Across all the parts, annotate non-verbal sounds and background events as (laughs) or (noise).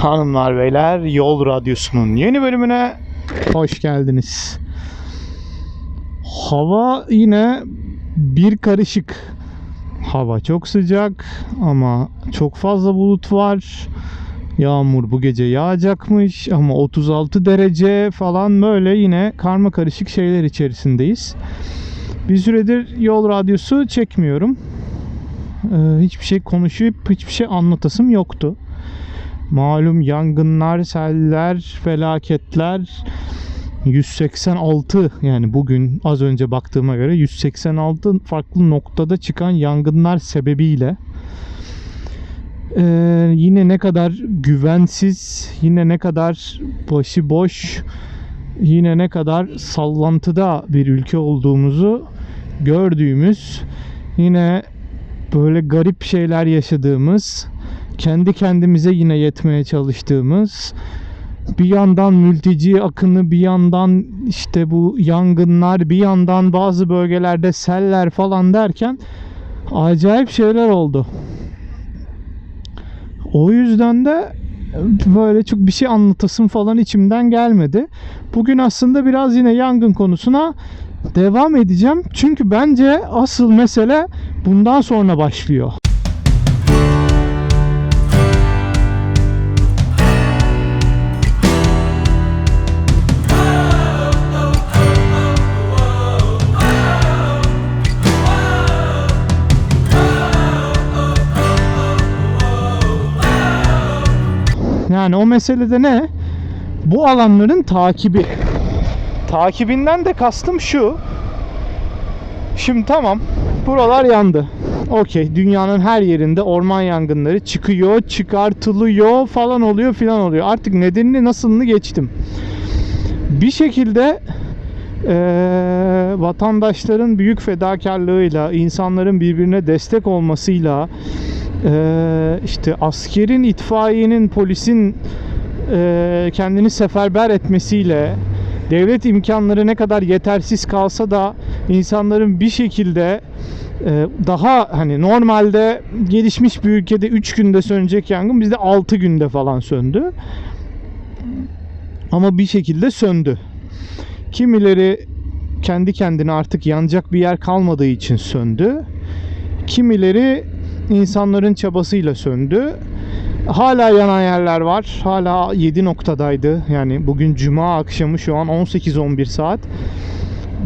Hanımlar beyler Yol Radyosu'nun yeni bölümüne hoş geldiniz. Hava yine bir karışık. Hava çok sıcak ama çok fazla bulut var. Yağmur bu gece yağacakmış ama 36 derece falan böyle yine karma karışık şeyler içerisindeyiz. Bir süredir yol radyosu çekmiyorum. Ee, hiçbir şey konuşup hiçbir şey anlatasım yoktu. Malum yangınlar, seller, felaketler 186 yani bugün az önce baktığıma göre 186 farklı noktada çıkan yangınlar sebebiyle ee, yine ne kadar güvensiz, yine ne kadar başıboş, yine ne kadar sallantıda bir ülke olduğumuzu gördüğümüz, yine böyle garip şeyler yaşadığımız, kendi kendimize yine yetmeye çalıştığımız, bir yandan mülteci akını, bir yandan işte bu yangınlar, bir yandan bazı bölgelerde seller falan derken acayip şeyler oldu. O yüzden de böyle çok bir şey anlatasım falan içimden gelmedi. Bugün aslında biraz yine yangın konusuna devam edeceğim. Çünkü bence asıl mesele bundan sonra başlıyor. Yani o meselede ne? Bu alanların takibi. Takibinden de kastım şu. Şimdi tamam. Buralar yandı. Okey. Dünyanın her yerinde orman yangınları çıkıyor, çıkartılıyor falan oluyor filan oluyor. Artık nedenini nasılını geçtim. Bir şekilde eee, vatandaşların büyük fedakarlığıyla, insanların birbirine destek olmasıyla, eee, işte askerin, itfaiyenin, polisin eee, kendini seferber etmesiyle, devlet imkanları ne kadar yetersiz kalsa da insanların bir şekilde eee, daha hani normalde gelişmiş bir ülkede 3 günde sönecek yangın bizde 6 günde falan söndü. Ama bir şekilde söndü. Kimileri kendi kendine artık yanacak bir yer kalmadığı için söndü. Kimileri insanların çabasıyla söndü. Hala yanan yerler var. Hala 7 noktadaydı. Yani bugün cuma akşamı şu an 18-11 saat.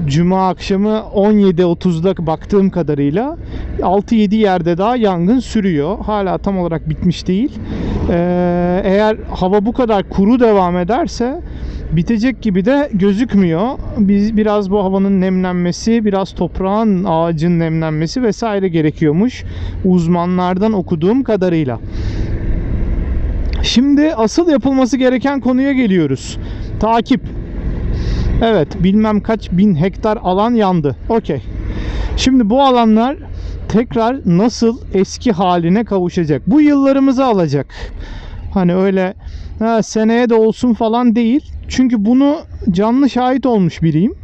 Cuma akşamı 17.30'da baktığım kadarıyla 6-7 yerde daha yangın sürüyor. Hala tam olarak bitmiş değil. Ee, eğer hava bu kadar kuru devam ederse bitecek gibi de gözükmüyor. Biz biraz bu havanın nemlenmesi, biraz toprağın, ağacın nemlenmesi vesaire gerekiyormuş. Uzmanlardan okuduğum kadarıyla. Şimdi asıl yapılması gereken konuya geliyoruz. Takip. Evet, bilmem kaç bin hektar alan yandı. Okey. Şimdi bu alanlar tekrar nasıl eski haline kavuşacak? Bu yıllarımızı alacak. Hani öyle ha, seneye de olsun falan değil. Çünkü bunu canlı şahit olmuş biriyim.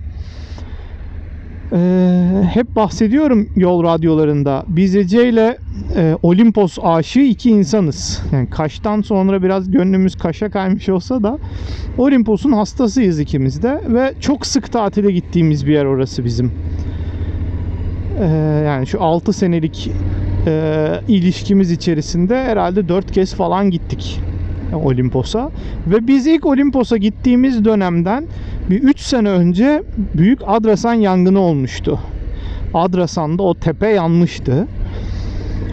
Ee, hep bahsediyorum yol radyolarında. Biz Ece ile e, Olimpos aşığı iki insanız. Yani Kaş'tan sonra biraz gönlümüz Kaş'a kaymış olsa da Olimpos'un hastasıyız ikimiz de ve çok sık tatile gittiğimiz bir yer orası bizim. Ee, yani şu 6 senelik e, ilişkimiz içerisinde herhalde 4 kez falan gittik Olimpos'a. Ve biz ilk Olimpos'a gittiğimiz dönemden bir 3 sene önce büyük Adrasan yangını olmuştu. Adrasan'da o tepe yanmıştı.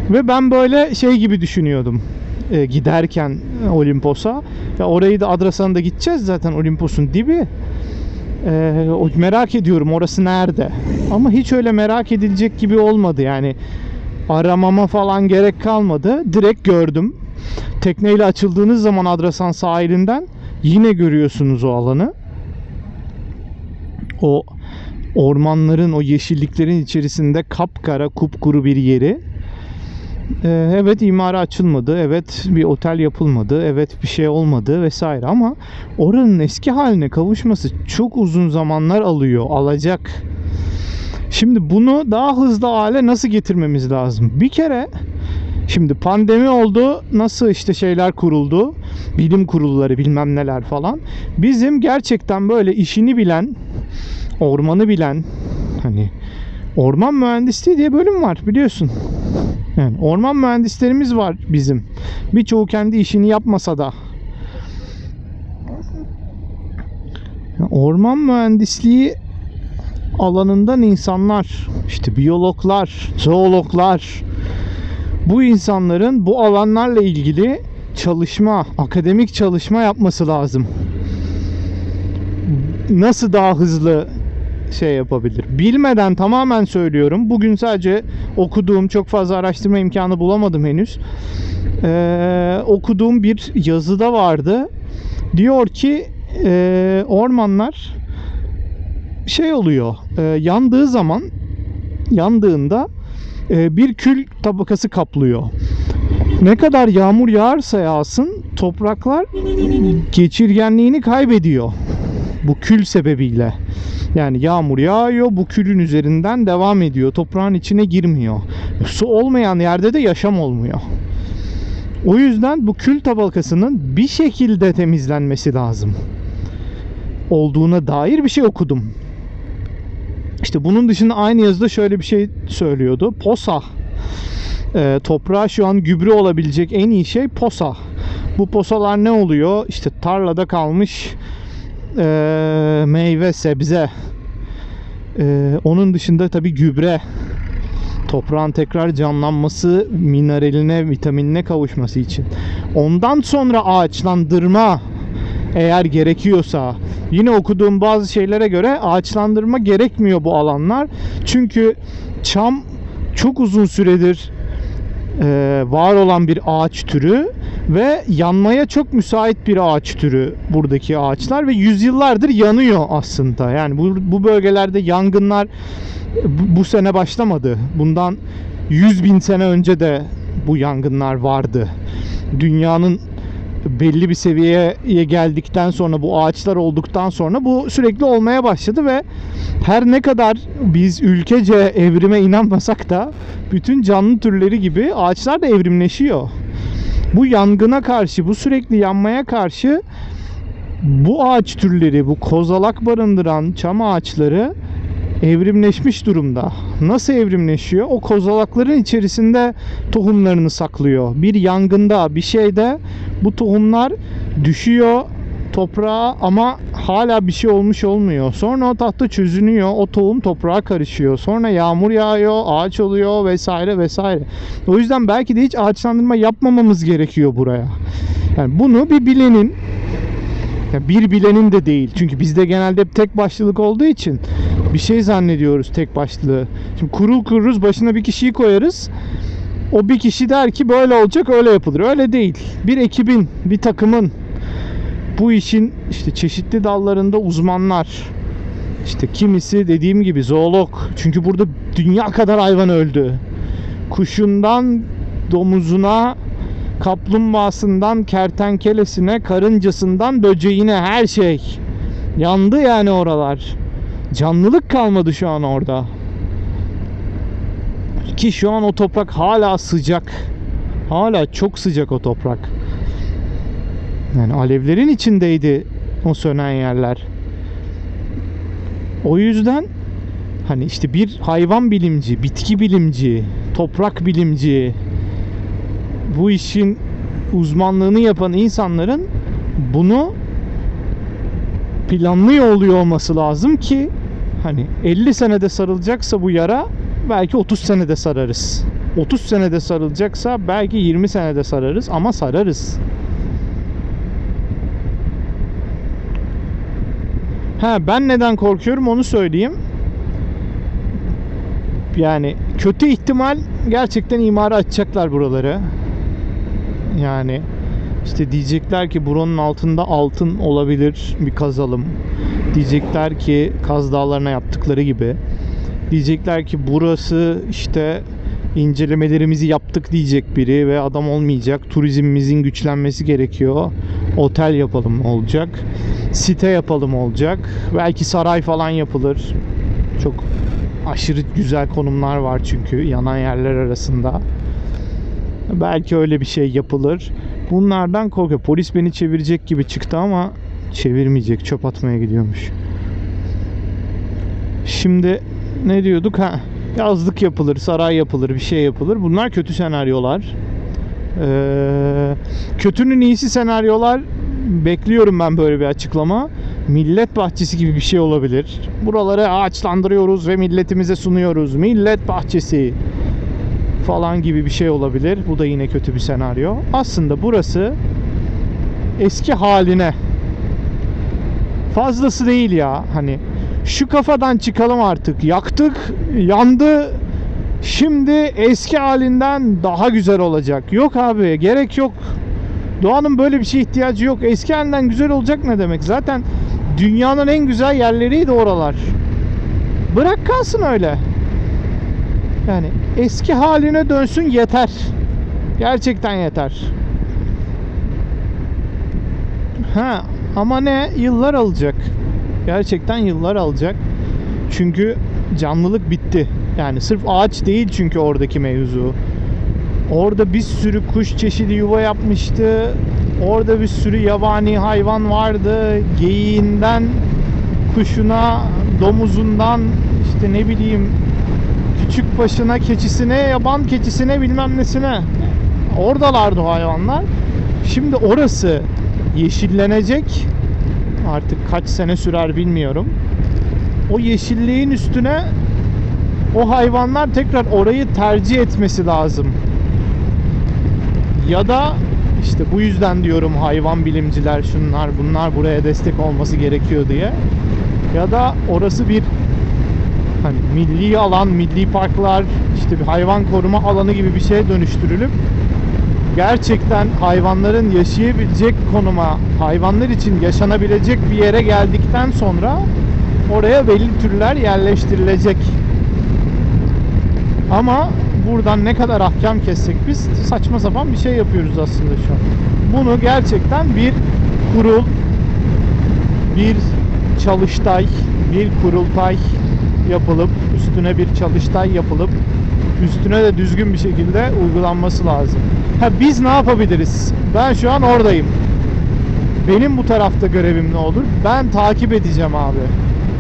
Ve ben böyle şey gibi düşünüyordum e, giderken Olimpos'a. Ya orayı da Adrasan'da gideceğiz zaten Olimpos'un dibi. E, o- merak ediyorum orası nerede. Ama hiç öyle merak edilecek gibi olmadı yani. Aramama falan gerek kalmadı. Direkt gördüm. Tekneyle açıldığınız zaman Adrasan sahilinden yine görüyorsunuz o alanı. O ormanların, o yeşilliklerin içerisinde kapkara, kupkuru bir yeri. Ee, evet imara açılmadı, evet bir otel yapılmadı, evet bir şey olmadı vesaire ama oranın eski haline kavuşması çok uzun zamanlar alıyor, alacak. Şimdi bunu daha hızlı hale nasıl getirmemiz lazım? Bir kere Şimdi pandemi oldu. Nasıl işte şeyler kuruldu? Bilim kurulları bilmem neler falan. Bizim gerçekten böyle işini bilen, ormanı bilen hani orman mühendisliği diye bölüm var biliyorsun. Yani orman mühendislerimiz var bizim. Birçoğu kendi işini yapmasa da. Orman mühendisliği alanından insanlar, işte biyologlar, zoologlar, bu insanların bu alanlarla ilgili çalışma, akademik çalışma yapması lazım. Nasıl daha hızlı şey yapabilir? Bilmeden tamamen söylüyorum. Bugün sadece okuduğum, çok fazla araştırma imkanı bulamadım henüz. Ee, okuduğum bir yazıda vardı. Diyor ki e, ormanlar şey oluyor. e, yandığı zaman yandığında e, bir kül tabakası kaplıyor. Ne kadar yağmur yağarsa yağsın topraklar geçirgenliğini kaybediyor. Bu kül sebebiyle. Yani yağmur yağıyor bu külün üzerinden devam ediyor. Toprağın içine girmiyor. Su olmayan yerde de yaşam olmuyor. O yüzden bu kül tabakasının bir şekilde temizlenmesi lazım. Olduğuna dair bir şey okudum. İşte bunun dışında aynı yazıda şöyle bir şey söylüyordu. Posa. Ee, toprağa şu an gübre olabilecek en iyi şey posa. Bu posalar ne oluyor? İşte tarlada kalmış ee, meyve, sebze. Ee, onun dışında tabii gübre. Toprağın tekrar canlanması, mineraline, vitaminine kavuşması için. Ondan sonra ağaçlandırma eğer gerekiyorsa yine okuduğum bazı şeylere göre ağaçlandırma gerekmiyor bu alanlar. Çünkü çam çok uzun süredir e, var olan bir ağaç türü ve yanmaya çok müsait bir ağaç türü buradaki ağaçlar ve yüzyıllardır yanıyor aslında. Yani bu, bu bölgelerde yangınlar bu, bu sene başlamadı. Bundan 100 bin sene önce de bu yangınlar vardı. Dünyanın belli bir seviyeye geldikten sonra bu ağaçlar olduktan sonra bu sürekli olmaya başladı ve her ne kadar biz ülkece evrime inanmasak da bütün canlı türleri gibi ağaçlar da evrimleşiyor. Bu yangına karşı, bu sürekli yanmaya karşı bu ağaç türleri, bu kozalak barındıran çam ağaçları evrimleşmiş durumda. Nasıl evrimleşiyor? O kozalakların içerisinde tohumlarını saklıyor. Bir yangında, bir şeyde bu tohumlar düşüyor toprağa ama hala bir şey olmuş olmuyor. Sonra o tahta çözünüyor. O tohum toprağa karışıyor. Sonra yağmur yağıyor, ağaç oluyor vesaire vesaire. O yüzden belki de hiç ağaçlandırma yapmamamız gerekiyor buraya. Yani bunu bir bilenin ya bir bilenin de değil. Çünkü bizde genelde hep tek başlılık olduğu için bir şey zannediyoruz tek başlığı. Şimdi kurul kururuz başına bir kişiyi koyarız. O bir kişi der ki böyle olacak öyle yapılır. Öyle değil. Bir ekibin, bir takımın bu işin işte çeşitli dallarında uzmanlar. İşte kimisi dediğim gibi zoolog. Çünkü burada dünya kadar hayvan öldü. Kuşundan domuzuna, kaplumbağasından kertenkelesine, karıncasından böceğine her şey. Yandı yani oralar. Canlılık kalmadı şu an orada. Ki şu an o toprak hala sıcak. Hala çok sıcak o toprak. Yani alevlerin içindeydi o sönen yerler. O yüzden hani işte bir hayvan bilimci, bitki bilimci, toprak bilimci bu işin uzmanlığını yapan insanların bunu planlıyor oluyor olması lazım ki hani 50 senede sarılacaksa bu yara belki 30 senede sararız. 30 senede sarılacaksa belki 20 senede sararız ama sararız. Ha ben neden korkuyorum onu söyleyeyim. Yani kötü ihtimal gerçekten imara açacaklar buraları. Yani işte diyecekler ki buranın altında altın olabilir bir kazalım. Diyecekler ki Kaz Dağları'na yaptıkları gibi. Diyecekler ki burası işte incelemelerimizi yaptık diyecek biri ve adam olmayacak. Turizmimizin güçlenmesi gerekiyor. Otel yapalım olacak. Site yapalım olacak. Belki saray falan yapılır. Çok aşırı güzel konumlar var çünkü yanan yerler arasında. Belki öyle bir şey yapılır. Bunlardan korkuyor. Polis beni çevirecek gibi çıktı ama çevirmeyecek. Çöp atmaya gidiyormuş. Şimdi ne diyorduk? Ha, yazlık yapılır, saray yapılır, bir şey yapılır. Bunlar kötü senaryolar. Ee, kötünün iyisi senaryolar bekliyorum ben böyle bir açıklama. Millet bahçesi gibi bir şey olabilir. Buraları ağaçlandırıyoruz ve milletimize sunuyoruz. Millet bahçesi falan gibi bir şey olabilir. Bu da yine kötü bir senaryo. Aslında burası eski haline fazlası değil ya. Hani şu kafadan çıkalım artık. Yaktık, yandı. Şimdi eski halinden daha güzel olacak. Yok abi, gerek yok. Doğanın böyle bir şeye ihtiyacı yok. Eski halinden güzel olacak ne demek? Zaten dünyanın en güzel yerleriydi oralar. Bırak kalsın öyle. Yani eski haline dönsün yeter. Gerçekten yeter. Ha ama ne? Yıllar alacak. Gerçekten yıllar alacak. Çünkü canlılık bitti. Yani sırf ağaç değil çünkü oradaki mevzu. Orada bir sürü kuş çeşidi yuva yapmıştı. Orada bir sürü yabani hayvan vardı. Geyiğinden kuşuna, domuzundan işte ne bileyim küçük başına keçisine, yaban keçisine bilmem nesine. Oradalardı o hayvanlar. Şimdi orası yeşillenecek. Artık kaç sene sürer bilmiyorum. O yeşilliğin üstüne o hayvanlar tekrar orayı tercih etmesi lazım. Ya da işte bu yüzden diyorum hayvan bilimciler şunlar bunlar buraya destek olması gerekiyor diye. Ya da orası bir hani milli alan, milli parklar, işte bir hayvan koruma alanı gibi bir şeye dönüştürülüp gerçekten hayvanların yaşayabilecek konuma, hayvanlar için yaşanabilecek bir yere geldikten sonra oraya belli türler yerleştirilecek. Ama buradan ne kadar ahkam kessek biz saçma sapan bir şey yapıyoruz aslında şu an. Bunu gerçekten bir kurul, bir çalıştay, bir kurultay yapılıp üstüne bir çalıştay yapılıp üstüne de düzgün bir şekilde uygulanması lazım. Ha biz ne yapabiliriz? Ben şu an oradayım. Benim bu tarafta görevim ne olur? Ben takip edeceğim abi.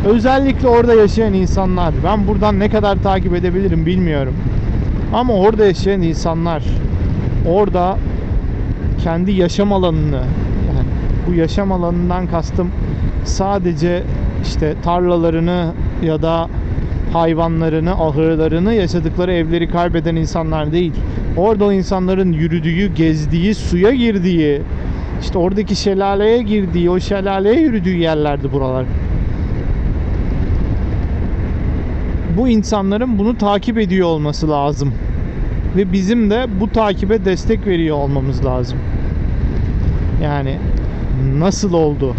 Özellikle orada yaşayan insanlar. Ben buradan ne kadar takip edebilirim bilmiyorum. Ama orada yaşayan insanlar orada kendi yaşam alanını yani bu yaşam alanından kastım sadece işte tarlalarını ya da hayvanlarını, ahırlarını, yaşadıkları evleri kaybeden insanlar değil. Orada o insanların yürüdüğü, gezdiği, suya girdiği, işte oradaki şelaleye girdiği, o şelaleye yürüdüğü yerlerdi buralar. Bu insanların bunu takip ediyor olması lazım. Ve bizim de bu takibe destek veriyor olmamız lazım. Yani nasıl oldu?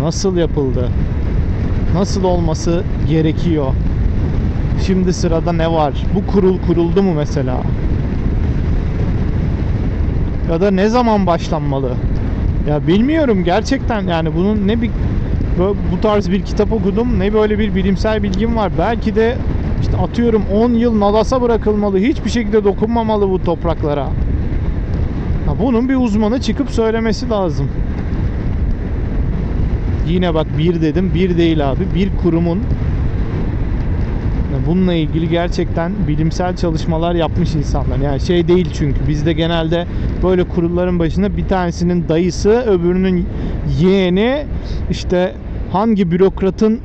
Nasıl yapıldı? Nasıl olması gerekiyor? Şimdi sırada ne var? Bu kurul kuruldu mu mesela? Ya da ne zaman başlanmalı? Ya bilmiyorum gerçekten yani bunun ne bir bu tarz bir kitap okudum ne böyle bir bilimsel bilgim var. Belki de işte atıyorum 10 yıl Nadas'a bırakılmalı. Hiçbir şekilde dokunmamalı bu topraklara. Ha bunun bir uzmanı çıkıp söylemesi lazım. Yine bak bir dedim bir değil abi. Bir kurumun bununla ilgili gerçekten bilimsel çalışmalar yapmış insanlar. Yani şey değil çünkü bizde genelde böyle kurulların başında bir tanesinin dayısı, öbürünün yeğeni işte hangi bürokratın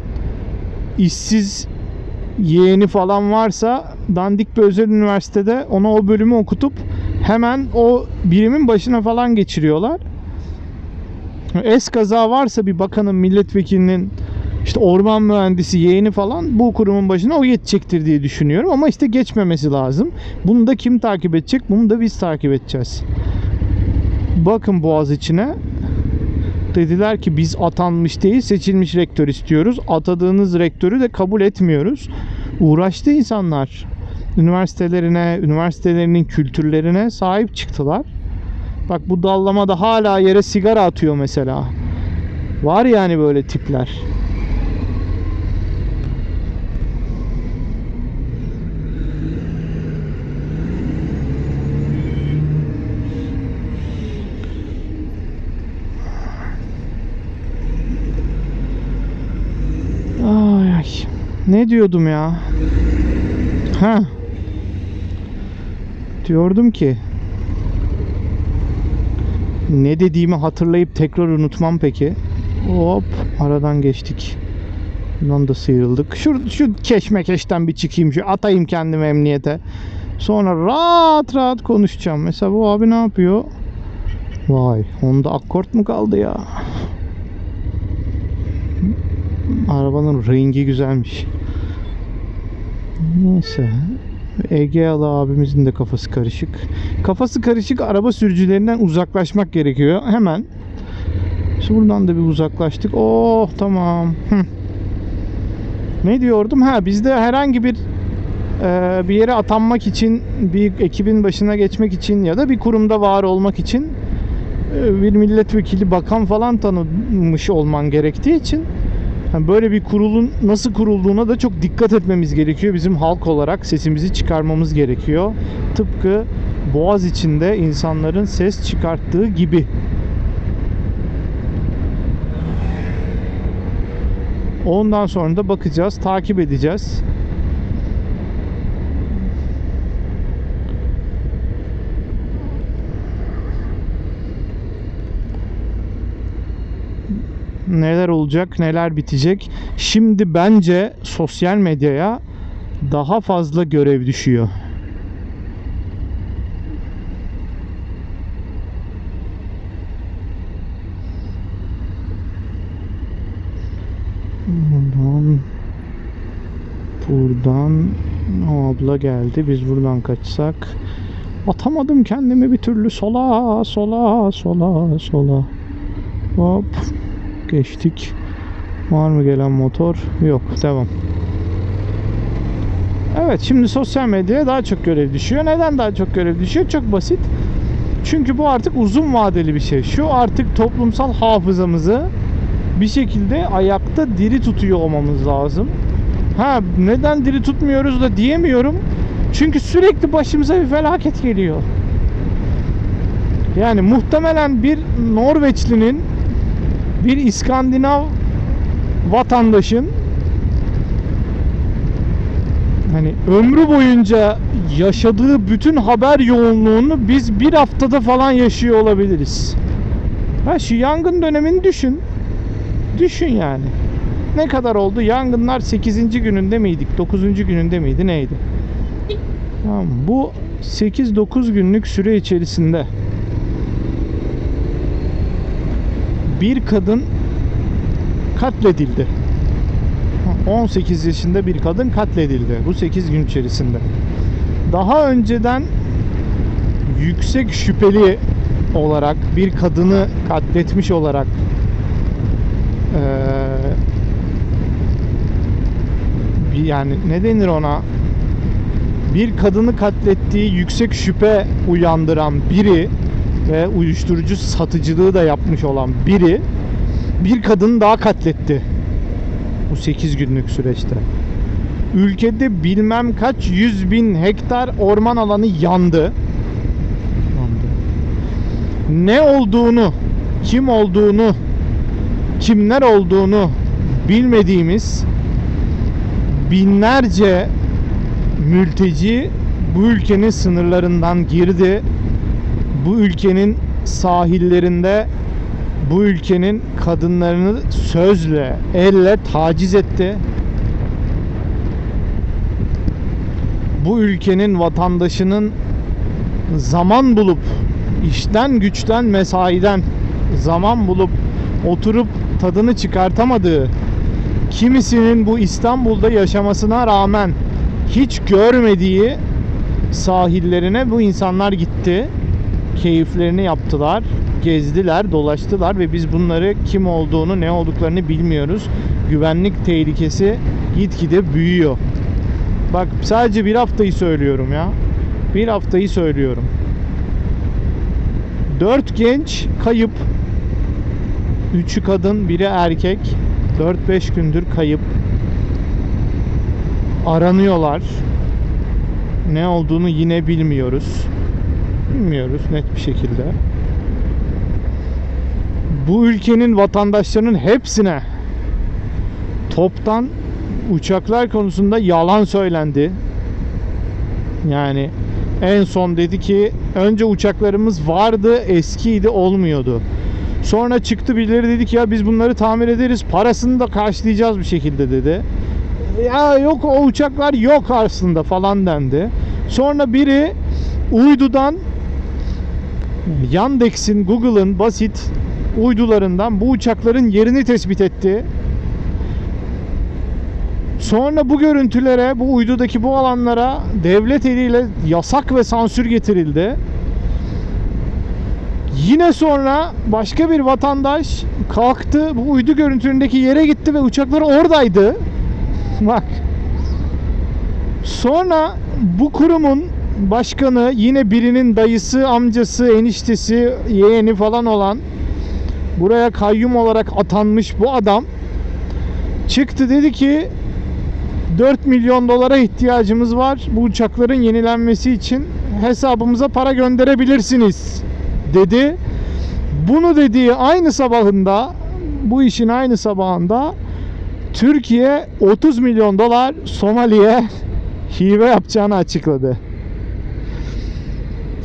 işsiz yeğeni falan varsa dandik bir özel üniversitede ona o bölümü okutup hemen o birimin başına falan geçiriyorlar. Es kaza varsa bir bakanın, milletvekilinin işte orman mühendisi yeğeni falan bu kurumun başına o geçecektir diye düşünüyorum. Ama işte geçmemesi lazım. Bunu da kim takip edecek? Bunu da biz takip edeceğiz. Bakın Boğaz içine. Dediler ki biz atanmış değil seçilmiş rektör istiyoruz. Atadığınız rektörü de kabul etmiyoruz. Uğraştı insanlar. Üniversitelerine, üniversitelerinin kültürlerine sahip çıktılar. Bak bu dallamada hala yere sigara atıyor mesela. Var yani böyle tipler. Ay ay. Ne diyordum ya? Ha. Diyordum ki ne dediğimi hatırlayıp tekrar unutmam peki. Hop aradan geçtik. Bundan da sıyrıldık. Şu, şu keşmekeşten bir çıkayım. Şu atayım kendimi emniyete. Sonra rahat rahat konuşacağım. Mesela bu abi ne yapıyor? Vay onda akort mu kaldı ya? Arabanın rengi güzelmiş. Neyse. Egealı abimizin de kafası karışık. Kafası karışık araba sürücülerinden uzaklaşmak gerekiyor. Hemen. Şimdi buradan da bir uzaklaştık. Oh tamam. Hı. Ne diyordum? Ha bizde herhangi bir e, bir yere atanmak için, bir ekibin başına geçmek için ya da bir kurumda var olmak için e, bir milletvekili, bakan falan tanımış olman gerektiği için yani böyle bir kurulun nasıl kurulduğuna da çok dikkat etmemiz gerekiyor. Bizim halk olarak sesimizi çıkarmamız gerekiyor. Tıpkı Boğaz içinde insanların ses çıkarttığı gibi. Ondan sonra da bakacağız, takip edeceğiz. Neler olacak, neler bitecek. Şimdi bence sosyal medyaya daha fazla görev düşüyor. Buradan buradan o abla geldi. Biz buradan kaçsak atamadım kendimi bir türlü sola sola sola sola. Hop geçtik. Var mı gelen motor? Yok. Devam. Evet şimdi sosyal medyaya daha çok görev düşüyor. Neden daha çok görev düşüyor? Çok basit. Çünkü bu artık uzun vadeli bir şey. Şu artık toplumsal hafızamızı bir şekilde ayakta diri tutuyor olmamız lazım. Ha neden diri tutmuyoruz da diyemiyorum. Çünkü sürekli başımıza bir felaket geliyor. Yani muhtemelen bir Norveçlinin bir İskandinav vatandaşın hani ömrü boyunca yaşadığı bütün haber yoğunluğunu biz bir haftada falan yaşıyor olabiliriz. Ha şu yangın dönemini düşün. Düşün yani. Ne kadar oldu? Yangınlar 8. gününde miydik? 9. gününde miydi? Neydi? Tamam. Bu 8-9 günlük süre içerisinde bir kadın katledildi. 18 yaşında bir kadın katledildi bu 8 gün içerisinde. Daha önceden yüksek şüpheli olarak bir kadını katletmiş olarak bir yani ne denir ona bir kadını katlettiği yüksek şüphe uyandıran biri ve uyuşturucu satıcılığı da yapmış olan biri bir kadını daha katletti. Bu 8 günlük süreçte. Ülkede bilmem kaç yüz bin hektar orman alanı yandı. yandı. Ne olduğunu, kim olduğunu, kimler olduğunu bilmediğimiz binlerce mülteci bu ülkenin sınırlarından girdi bu ülkenin sahillerinde bu ülkenin kadınlarını sözle, elle taciz etti. Bu ülkenin vatandaşının zaman bulup işten güçten mesaiden zaman bulup oturup tadını çıkartamadığı kimisinin bu İstanbul'da yaşamasına rağmen hiç görmediği sahillerine bu insanlar gitti keyiflerini yaptılar, gezdiler, dolaştılar ve biz bunları kim olduğunu, ne olduklarını bilmiyoruz. Güvenlik tehlikesi gitgide büyüyor. Bak sadece bir haftayı söylüyorum ya. Bir haftayı söylüyorum. Dört genç kayıp. Üçü kadın, biri erkek. 4-5 gündür kayıp. Aranıyorlar. Ne olduğunu yine bilmiyoruz. Bilmiyoruz net bir şekilde. Bu ülkenin vatandaşlarının hepsine toptan uçaklar konusunda yalan söylendi. Yani en son dedi ki önce uçaklarımız vardı eskiydi olmuyordu. Sonra çıktı birileri dedi ki ya biz bunları tamir ederiz parasını da karşılayacağız bir şekilde dedi. Ya yok o uçaklar yok aslında falan dendi. Sonra biri uydudan Yandex'in, Google'ın basit uydularından bu uçakların yerini tespit etti. Sonra bu görüntülere, bu uydudaki bu alanlara devlet eliyle yasak ve sansür getirildi. Yine sonra başka bir vatandaş kalktı bu uydu görüntülerindeki yere gitti ve uçaklar oradaydı. Bak. Sonra bu kurumun başkanı yine birinin dayısı, amcası, eniştesi, yeğeni falan olan buraya kayyum olarak atanmış bu adam çıktı dedi ki 4 milyon dolara ihtiyacımız var bu uçakların yenilenmesi için hesabımıza para gönderebilirsiniz dedi. Bunu dediği aynı sabahında bu işin aynı sabahında Türkiye 30 milyon dolar Somali'ye (laughs) hibe yapacağını açıkladı.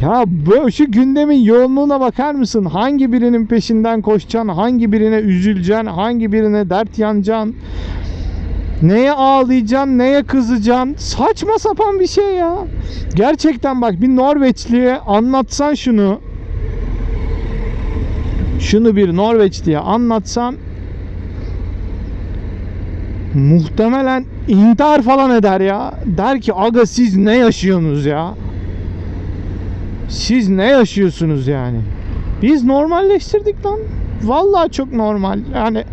Ya bu şu gündemin yoğunluğuna bakar mısın? Hangi birinin peşinden koşacaksın? Hangi birine üzüleceksin? Hangi birine dert yanacaksın? Neye ağlayacaksın? Neye kızacaksın? Saçma sapan bir şey ya. Gerçekten bak bir Norveçliye anlatsan şunu. Şunu bir Norveçliye anlatsan muhtemelen intihar falan eder ya. Der ki aga siz ne yaşıyorsunuz ya? Siz ne yaşıyorsunuz yani? Biz normalleştirdik lan. Vallahi çok normal. Yani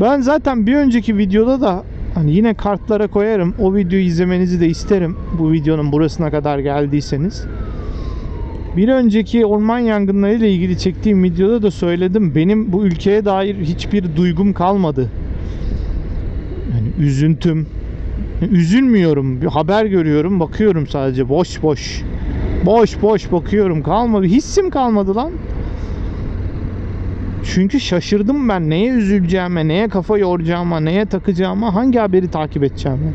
ben zaten bir önceki videoda da hani yine kartlara koyarım. O videoyu izlemenizi de isterim. Bu videonun burasına kadar geldiyseniz. Bir önceki orman yangınları ile ilgili çektiğim videoda da söyledim. Benim bu ülkeye dair hiçbir duygum kalmadı. Yani üzüntüm. Üzülmüyorum. Bir haber görüyorum, bakıyorum sadece boş boş. Boş boş bakıyorum. Kalmadı. Hissim kalmadı lan. Çünkü şaşırdım ben neye üzüleceğime, neye kafa yoracağıma, neye takacağıma, hangi haberi takip edeceğime.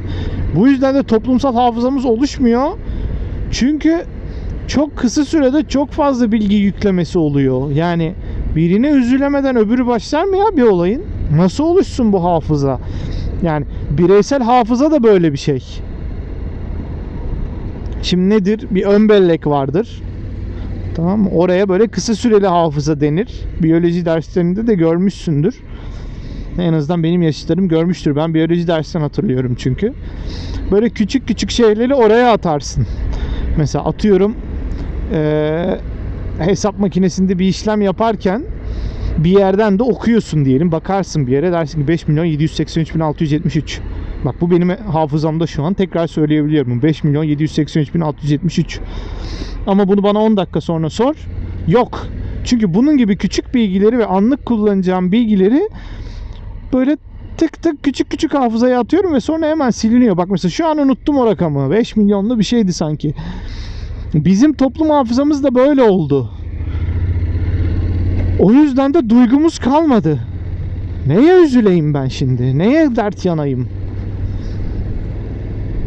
Bu yüzden de toplumsal hafızamız oluşmuyor. Çünkü çok kısa sürede çok fazla bilgi yüklemesi oluyor. Yani birine üzülemeden öbürü başlar mı ya bir olayın? Nasıl oluşsun bu hafıza? Yani bireysel hafıza da böyle bir şey. Şimdi nedir? Bir ön bellek vardır. Tamam mı? Oraya böyle kısa süreli hafıza denir. Biyoloji derslerinde de görmüşsündür. En azından benim yaşıtlarım görmüştür. Ben biyoloji dersinden hatırlıyorum çünkü. Böyle küçük küçük şeyleri oraya atarsın. Mesela atıyorum eee, hesap makinesinde bir işlem yaparken bir yerden de okuyorsun diyelim. Bakarsın bir yere dersin ki 5 milyon 783 bin 673. Bak bu benim hafızamda şu an tekrar söyleyebiliyorum. 5 milyon 783 bin 673. Ama bunu bana 10 dakika sonra sor. Yok. Çünkü bunun gibi küçük bilgileri ve anlık kullanacağım bilgileri böyle tık tık küçük küçük hafızaya atıyorum ve sonra hemen siliniyor. Bak mesela şu an unuttum o rakamı. 5 milyonlu bir şeydi sanki. Bizim toplum hafızamız da böyle oldu. O yüzden de duygumuz kalmadı. Neye üzüleyim ben şimdi? Neye dert yanayım?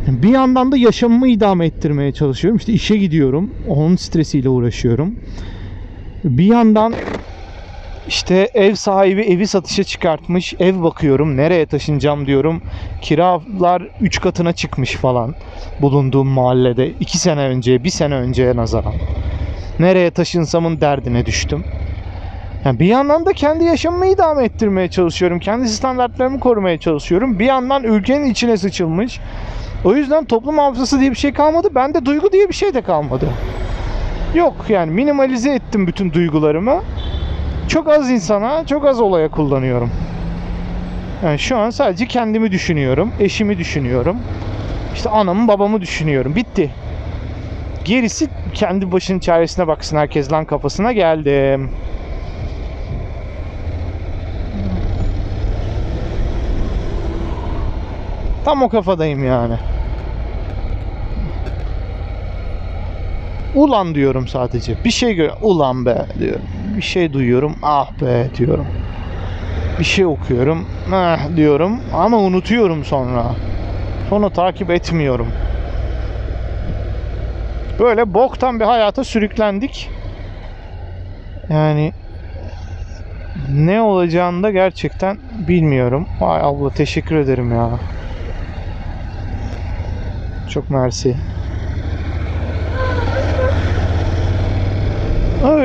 Bir yandan da yaşamımı idame ettirmeye çalışıyorum. İşte işe gidiyorum. Onun stresiyle uğraşıyorum. Bir yandan işte ev sahibi evi satışa çıkartmış. Ev bakıyorum. Nereye taşınacağım diyorum. Kiralar 3 katına çıkmış falan. Bulunduğum mahallede. 2 sene önce, 1 sene önceye nazaran. Nereye taşınsamın derdine düştüm. Yani bir yandan da kendi yaşamımı idame ettirmeye çalışıyorum. Kendi standartlarımı korumaya çalışıyorum. Bir yandan ülkenin içine sıçılmış. O yüzden toplum hafızası diye bir şey kalmadı. Bende duygu diye bir şey de kalmadı. Yok yani minimalize ettim bütün duygularımı. Çok az insana, çok az olaya kullanıyorum. Yani şu an sadece kendimi düşünüyorum, eşimi düşünüyorum. İşte anamı, babamı düşünüyorum. Bitti. Gerisi kendi başının çaresine baksın herkes lan kafasına geldim. Tam o kafadayım yani. Ulan diyorum sadece. Bir şey gör. Ulan be diyorum. Bir şey duyuyorum. Ah be diyorum. Bir şey okuyorum. Ah diyorum ama unutuyorum sonra. Onu takip etmiyorum. Böyle boktan bir hayata sürüklendik. Yani ne olacağını da gerçekten bilmiyorum. Vay abla teşekkür ederim ya. Çok mersi.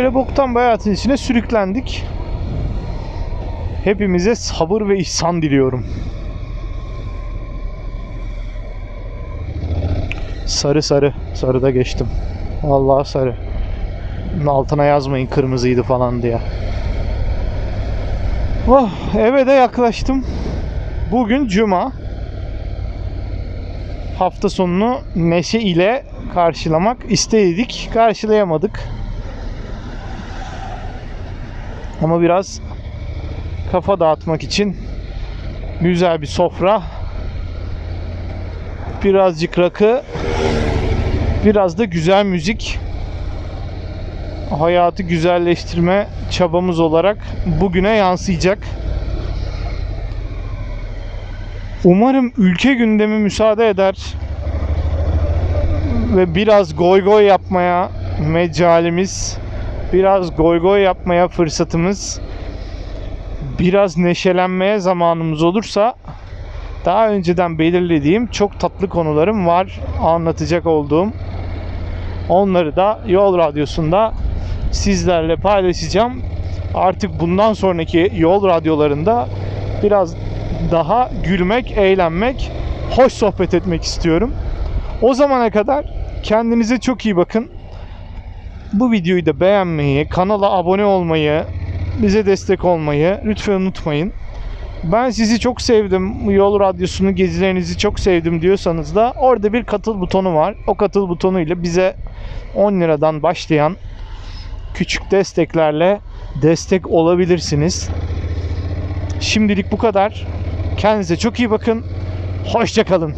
Öyle boktan hayatın içine sürüklendik. Hepimize sabır ve ihsan diliyorum. Sarı sarı. Sarıda geçtim. Vallahi sarı. Altına yazmayın kırmızıydı falan diye. Oh, eve de yaklaştım. Bugün cuma. Hafta sonunu neşe ile karşılamak istedik. Karşılayamadık. Ama biraz kafa dağıtmak için güzel bir sofra. Birazcık rakı. Biraz da güzel müzik. Hayatı güzelleştirme çabamız olarak bugüne yansıyacak. Umarım ülke gündemi müsaade eder ve biraz goy goy yapmaya mecalimiz, biraz goy goy yapmaya fırsatımız, biraz neşelenmeye zamanımız olursa daha önceden belirlediğim çok tatlı konularım var anlatacak olduğum. Onları da Yol Radyosu'nda sizlerle paylaşacağım. Artık bundan sonraki yol radyolarında biraz daha gülmek, eğlenmek, hoş sohbet etmek istiyorum. O zamana kadar kendinize çok iyi bakın. Bu videoyu da beğenmeyi, kanala abone olmayı, bize destek olmayı lütfen unutmayın. Ben sizi çok sevdim. Yol Radyosu'nu, gezilerinizi çok sevdim diyorsanız da orada bir katıl butonu var. O katıl butonuyla bize 10 liradan başlayan küçük desteklerle destek olabilirsiniz. Şimdilik bu kadar. Kendinize çok iyi bakın. Hoşçakalın.